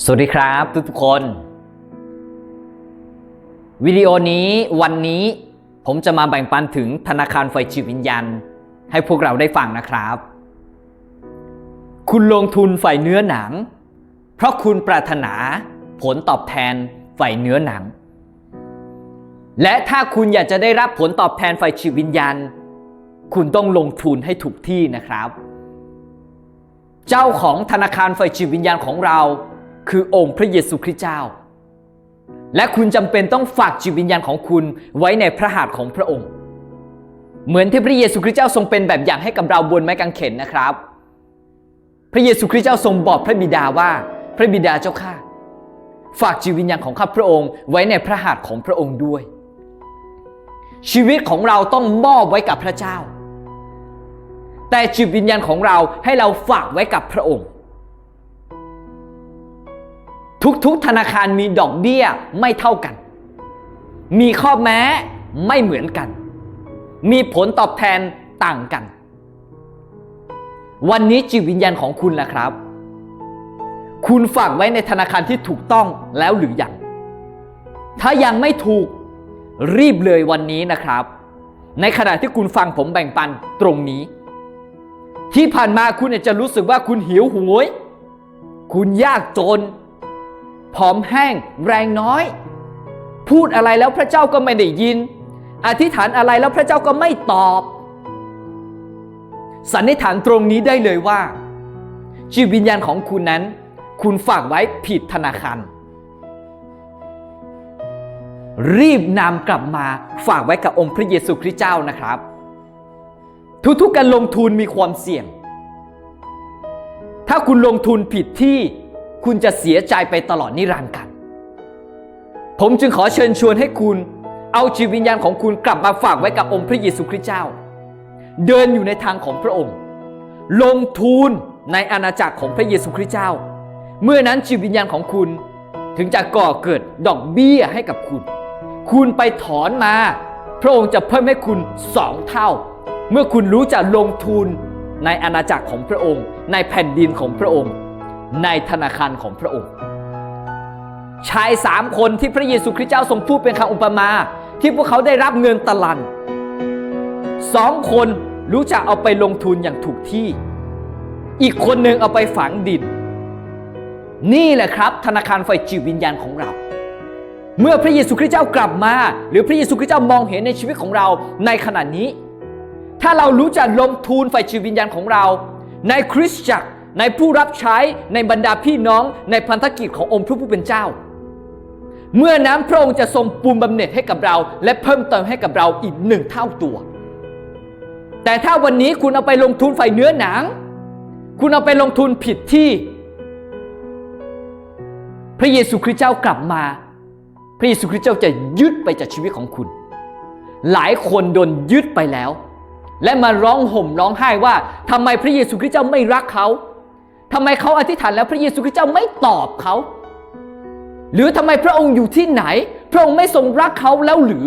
สวัสดีครับทุกทุกคน วิดีโอนี้วันนี้ผมจะมาแบ่งปันถึงธนาคารไฟจิตวิญญาณให้พวกเราได้ฟังนะครับ คุณลงทุนฝ่ายเนื้อหนัง เพราะคุณปรารถนาผลตอบแทนฝ่ายเนื้อหนัง และถ้าคุณอยากจะได้รับผลตอบแทนฝ่ายจิตวิญญาณ คุณต้องลงทุนให้ถูกที่นะครับ เจ้าของธนาคารไฟจิตวิญญาณของเรา คือองค์พระเยซูคริสต์เจ้า และคุณจำเป็นต้องฝากจิตวิญญาณของคุณไว้ในพระหัตถ์ของพระองค์ เหมือนที่พระเยซูคริสต์เจ้าทรงเป็นแบบอย่างให้กับเราบนไม้กางเขนนะครับ พระเยซูคริสต์เจ้าทรงบอกพระบิดาว่า พระบิดาเจ้าข้าฝากจิตวิญญาณของข้าพระองค์ไว้ในพระหัตถ์ของพระองค์ด้วย ชีวิตของเราต้องมอบไว้กับพระเจ้า แต่จิตวิญญาณของเราให้เราฝากไว้กับพระองค์ ทุกๆธนาคารมีดอกเบี้ยไม่เท่ากัน มีข้อแม้ไม่เหมือนกัน มีผลตอบแทนต่างกัน วันนี้จิตวิญญาณของคุณล่ะครับ คุณฝากไว้ในธนาคารที่ถูกต้องแล้วหรือยัง ถ้ายังไม่ถูกรีบเลยวันนี้นะครับ ในขณะที่คุณฟังผมแบ่งปันตรงนี้ ที่ผ่านมาคุณอาจจะรู้สึกว่าคุณหิวโหวยคุณยากจน ผอมแห้ง แรงน้อย พูดอะไรแล้วพระเจ้าก็ไม่ได้ยิน อธิษฐานอะไรแล้วพระเจ้าก็ไม่ตอบ สันนิษฐานตรงนี้ได้เลยว่า จิตวิญญาณของคุณนั้น คุณฝากไว้ผิดธนาคารรีบนำกลับมาฝากไว้กับองค์พระเยซูคริสต์เจ้านะครับ ทุกๆการลงทุนมีความเสี่ยง ถ้าคุณลงทุนผิดที่ คุณจะเสียใจไปตลอดนิรันดร์กัน ผมจึงขอเชิญชวนให้คุณเอาจิตวิญญาณของคุณกลับมาฝากไว้กับองค์พระเยซูคริสต์เจ้า เดินอยู่ในทางของพระองค์ ลงทุนในอาณาจักรของพระเยซูคริสต์เจ้า เมื่อนั้นจิตวิญญาณของคุณถึงจะก่อเกิดดอกเบี้ยให้กับคุณ คุณไปถอนมา พระองค์จะเพิ่มให้คุณสองเท่า เมื่อคุณรู้จักลงทุนในอาณาจักรของพระองค์ ในแผ่นดินของพระองค์ ในธนาคารของพระองค์ ชายสามคนที่พระเยซูคริสต์เจ้าทรงพูดเป็นคำอุปมา ที่พวกเขาได้รับเงินตะลันสองคนรู้จักเอาไปลงทุนอย่างถูกที่ อีกคนหนึ่งเอาไปฝังดิน นี่แหละครับธนาคารไฟจิตวิญญาณของเรา เมื่อพระเยซูคริสต์เจ้ากลับมา หรือพระเยซูคริสต์เจ้ามองเห็นในชีวิตของเราในขณะนี้ ถ้าเรารู้จักลงทุนไฟจิตวิญญาณของเรา ในคริสตจักร ในผู้รับใช้ในบรรดาพี่น้องในพันธกิจขององค์พระผู้เป็นเจ้า เมื่อน้ำพระองค์จะทรงปูนบำเหน็จให้กับเรา และเพิ่มเติมให้กับเราอีกหนึ่งเท่าตัว แต่ถ้าวันนี้คุณเอาไปลงทุนไฟเนื้อหนัง คุณเอาไปลงทุนผิดที่ พระเยซูคริสต์เจ้ากลับมา พระเยซูคริสต์เจ้าจะยึดไปจากชีวิตของคุณ หลายคนโดนยึดไปแล้ว และมาร้องห่มร้องไห้ว่าทำไมพระเยซูคริสต์เจ้าไม่รักเขา ทำไมเขาอธิษฐานแล้วพระเยซูคริสต์เจ้าไม่ตอบเขา หรือทำไมพระองค์อยู่ที่ไหน พระองค์ไม่ทรงรักเขาแล้วหรือ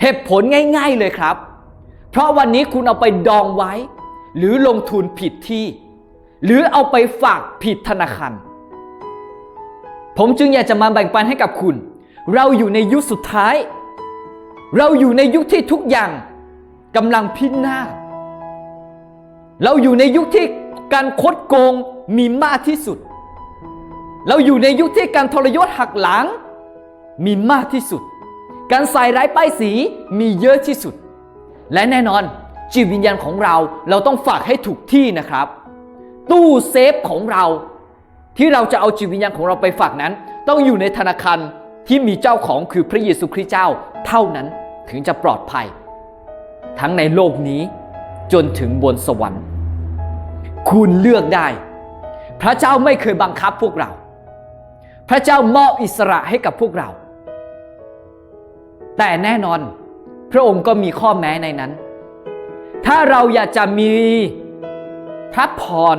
เหตุผลง่าย ๆเลยครับ เพราะวันนี้คุณเอาไปดองไว้ หรือลงทุนผิดที่ หรือเอาไปฝากผิดธนาคารผมจึงอยากจะมาแบ่งปันให้กับคุณ เราอยู่ในยุคสุดท้าย เราอยู่ในยุคที่ทุกอย่างกำลังพินาศเราอยู่ในยุคที่ การคดโกงมีมากที่สุด เราอยู่ในยุคที่การทรยศหักหลัง มีมากที่สุด การใส่ร้ายป้ายสีมีเยอะที่สุด และแน่นอนจิตวิญญาณของเราเราต้องฝากให้ถูกที่นะครับ ตู้เซฟของเราที่เราจะเอาจิตวิญญาณของเราไปฝากนั้น ต้องอยู่ในธนาคารที่มีเจ้าของคือพระเยซูคริสต์เจ้าเท่านั้นถึงจะปลอดภัย ทั้งในโลกนี้จนถึงบนสวรรค์ คุณเลือกได้ พระเจ้าไม่เคยบังคับพวกเรา พระเจ้ามอบอิสระให้กับพวกเรา แต่แน่นอนพระองค์ก็มีข้อแม้ในนั้น ถ้าเราอยากจะมีพระพร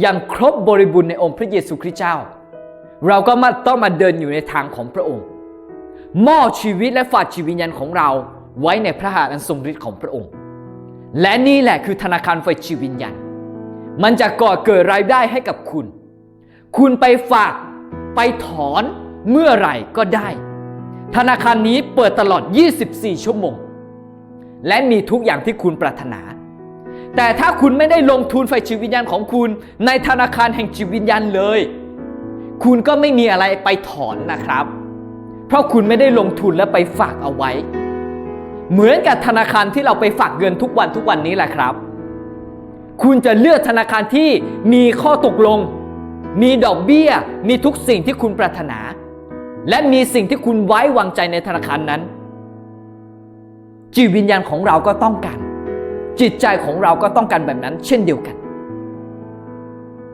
อย่างครบบริบูรณ์ในองค์พระเยซูคริสต์เจ้า เราก็มาต้องมาเดินอยู่ในทางของพระองค์ มอบชีวิตและฝากชีวิตวิญญาณของเราไว้ในพระหัตถ์อันทรงฤทธิ์ของพระองค์ และนี่แหละคือธนาคารไฟชีวิตวิญญาณ มันจะก่อเกิดรายได้ให้กับคุณ คุณไปฝากไปถอนเมื่อไหร่ก็ได้ ธนาคารนี้เปิดตลอด 24 ชั่วโมง และมีทุกอย่างที่คุณปรารถนา แต่ถ้าคุณไม่ได้ลงทุนไฟจิตวิญญาณของคุณ ในธนาคารแห่งจิตวิญญาณเลย คุณก็ไม่มีอะไรไปถอนนะครับ เพราะคุณไม่ได้ลงทุนและไปฝากเอาไว้ เหมือนกับธนาคารที่เราไปฝากเงินทุกวันทุกวันนี้แหละครับ คุณจะเลือกธนาคารที่มีข้อตกลง มีดอกเบี้ย มีทุกสิ่งที่คุณปรารถนา และมีสิ่งที่คุณไว้วางใจในธนาคารนั้น จิตวิญญาณของเราก็ต้องการ จิตใจของเราก็ต้องการแบบนั้น เช่นเดียวกัน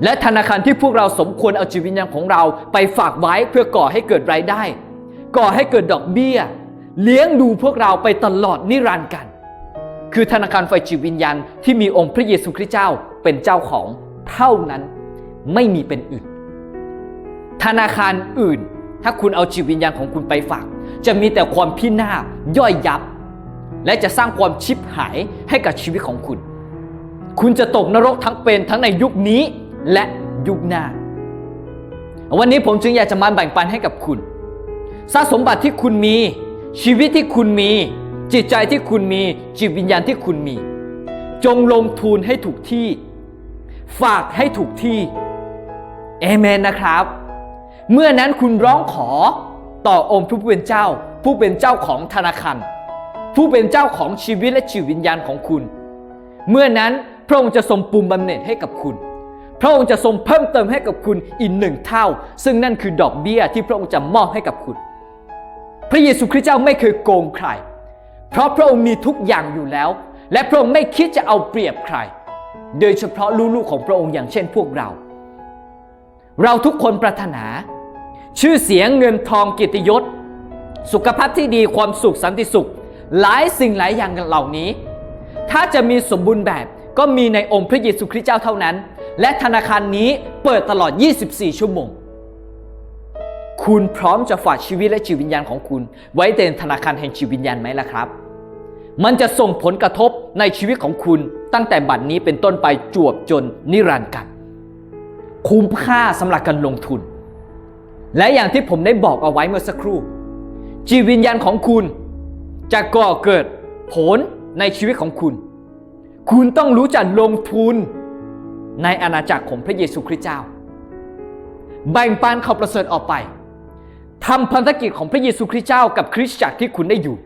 และธนาคารที่พวกเราสมควรเอาจิตวิญญาณของเราไปฝากไว้เพื่อก่อให้เกิดรายได้ ก่อให้เกิดดอกเบี้ย เลี้ยงดูพวกเราไปตลอดนิรันดร์กัน คือธนาคารไฟจิตวิญญาณที่มีองค์พระเยซูคริสต์เจ้าเป็นเจ้าของเท่านั้นไม่มีเป็นอื่น ธนาคารอื่น ถ้าคุณเอาจิตวิญญาณของคุณไปฝาก จะมีแต่ความพินาศย่อยยับ และจะสร้างความชิบหายให้กับชีวิตของคุณ คุณจะตกนรกทั้งเป็นทั้งในยุคนี้และยุคหน้า วันนี้ผมจึงอยากจะมาแบ่งปันให้กับคุณทรัพย์สมบัติที่คุณมีชีวิตที่คุณมี จิตใจที่คุณมีจิตวิญญาณที่คุณมี จงลงทุนให้ถูกที่ ฝากให้ถูกที่เอเมนนะครับ เมื่อนั้นคุณร้องขอต่อองค์ผู้เป็นเจ้า ผู้เป็นเจ้าของธนาคารผู้เป็นเจ้าของชีวิตและจิตวิญญาณของคุณ เมื่อนั้นพระองค์จะทรงปูมบำเหน็จให้กับคุณ พระองค์จะทรงเพิ่มเติมให้กับคุณอีกหนึ่งเท่า ซึ่งนั่นคือดอกเบี้ยที่พระองค์จะมอบให้กับคุณ พระเยซูคริสต์เจ้าไม่เคยโกงใคร เพราะพระองค์มีทุกอย่างอยู่แล้ว และพระองค์ไม่คิดจะเอาเปรียบใคร โดยเฉพาะลูกๆของพระองค์อย่างเช่นพวกเรา เราทุกคนปรารถนา ชื่อเสียงเงินทองกียรติยศ สุขภาพที่ดีความสุขสันติสุข หลายสิ่งหลายอย่างเหล่านี้ ถ้าจะมีสมบูรณ์แบบก็มีในองค์พระเยซูคริสต์เจ้าเท่านั้น และธนาคารนี้เปิดตลอด 24 ชั่วโมง คุณพร้อมจะฝากชีวิตและจิตวิญญาณของคุณ ไว้ในธนาคารแห่งจิตวิญญาณไหมล่ะครับ มันจะส่งผลกระทบในชีวิตของคุณตั้งแต่บัดนี้เป็นต้นไปจวบจนนิรันดร์กัน คุ้มค่าสำหรับการลงทุน และอย่างที่ผมได้บอกเอาไว้เมื่อสักครู่ จิตวิญญาณของคุณ จะก่อเกิดผลในชีวิตของคุณ คุณต้องรู้จักลงทุนในอาณาจักรของพระเยซูคริสต์เจ้า แบ่งปันข่าวประเสริฐออกไป ทำพันธกิจของพระเยซูคริสต์เจ้ากับคริสตจักรที่คุณได้อยู่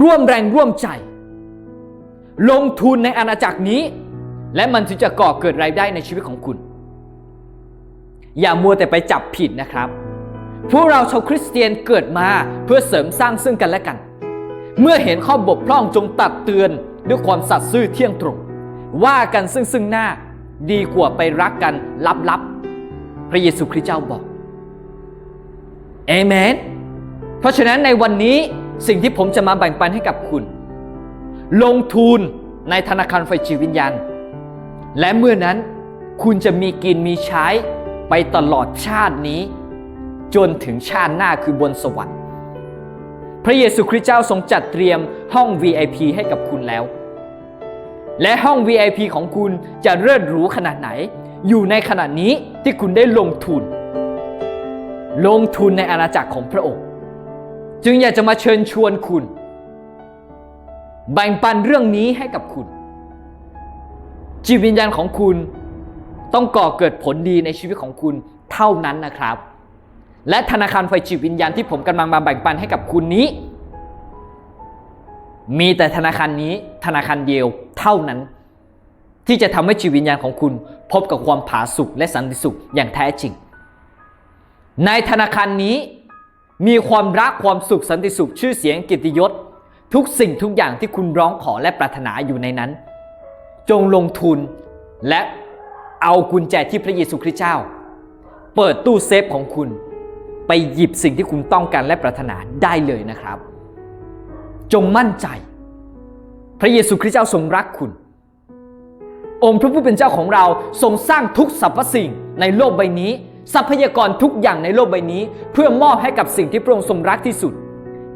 ร่วมแรงร่วมใจ ลงทุนในอาณาจักรนี้ และมันถึงจะก่อเกิดรายได้ในชีวิตของคุณ อย่ามัวแต่ไปจับผิดนะครับ พวกเราชาวคริสเตียนเกิดมาเพื่อเสริมสร้างซึ่งกันและกัน เมื่อเห็นข้อบกพร่องจงตักเตือนด้วยความสัตย์ซื่อเที่ยงตรง ว่ากันซึ่งซึ่งหน้าดีกว่าไปรักกันลับๆพระเยซูคริสต์เจ้าบอก เอเมน เพราะฉะนั้นในวันนี้สิ่งที่ผมจะมาแบ่งปันให้กับคุณ ลงทุนในธนาคารไฟจิตวิญญาณ และเมื่อนั้นคุณจะมีกินมีใช้ไปตลอดชาตินี้ จนถึงชาติหน้าคือบนสวรรค์ พระเยซูคริสต์เจ้าทรงจัดเตรียมห้อง VIP ให้กับคุณแล้ว และห้อง VIP ของคุณจะเลิศหรูขนาดไหน อยู่ในขณะนี้ที่คุณได้ลงทุน ลงทุนในอาณาจักรของพระองค์ จึงอยากจะมาเชิญชวนคุณ แบ่งปันเรื่องนี้ให้กับคุณ จิตวิญญาณของคุณต้องก่อเกิดผลดีในชีวิตของคุณเท่านั้นนะครับ และธนาคารไฟจิตวิญญาณที่ผมกำลังมาแบ่งปันให้กับคุณนี้ มีแต่ธนาคารนี้ธนาคารเดียวเท่านั้น ที่จะทำให้จิตวิญญาณของคุณ พบกับความผาสุกและสันติสุขอย่างแท้จริง ในธนาคารนี้มีความรักความสุขสันติสุขชื่อเสียงกิตติยศ ทุกสิ่งทุกอย่างที่คุณร้องขอและปรารถนาอยู่ในนั้น จงลงทุนและเอากุญแจที่พระเยซูคริสต์เจ้า เปิดตู้เซฟของคุณ ไปหยิบสิ่งที่คุณต้องการและปรารถนาได้เลยนะครับ จงมั่นใจ พระเยซูคริสต์เจ้าทรงรักคุณ องค์พระผู้เป็นเจ้าของเราทรงสร้างทุกสรรพสิ่งในโลกใบนี้ ทรัพยากรทุกอย่างในโลกใบนี้ เพื่อมอบให้กับสิ่งที่พระองค์ทรงรักที่สุด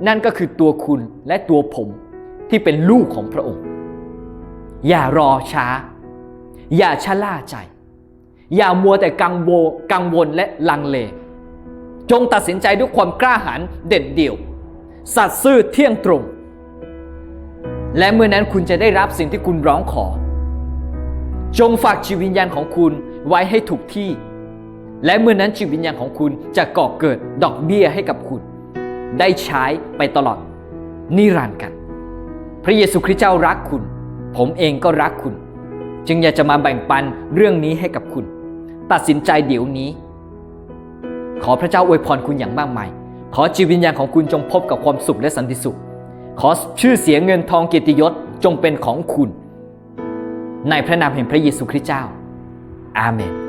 นั่นก็คือตัวคุณและตัวผมที่เป็นลูกของพระองค์ อย่ารอช้า อย่าชะล่าใจ อย่ามัวแต่กังวลกังวลและลังเล จงตัดสินใจด้วยความกล้าหาญเด็ดเดี่ยว สัตย์ซื่อเที่ยงตรง และเมื่อนั้นคุณจะได้รับสิ่งที่คุณร้องขอ จงฝากจิตวิญญาณของคุณไว้ให้ถูกที่ และเมื่อนั้นจิตวิญญาณของคุณจะก่อเกิดดอกเบี้ยให้กับคุณ ได้ใช้ไปตลอดนิรันดร์กัน พระเยซูคริสต์เจ้ารักคุณ ผมเองก็รักคุณ จึงอยากจะมาแบ่งปันเรื่องนี้ให้กับคุณ ตัดสินใจเดี๋ยวนี้ ขอพระเจ้าอวยพรคุณอย่างมากมาย ขอจิตวิญญาณของคุณจงพบกับความสุขและสันติสุข ขอชื่อเสียงเงินทองเกียรติยศจงเป็นของคุณ ในพระนามแห่งพระเยซูคริสต์เจ้า อาเมน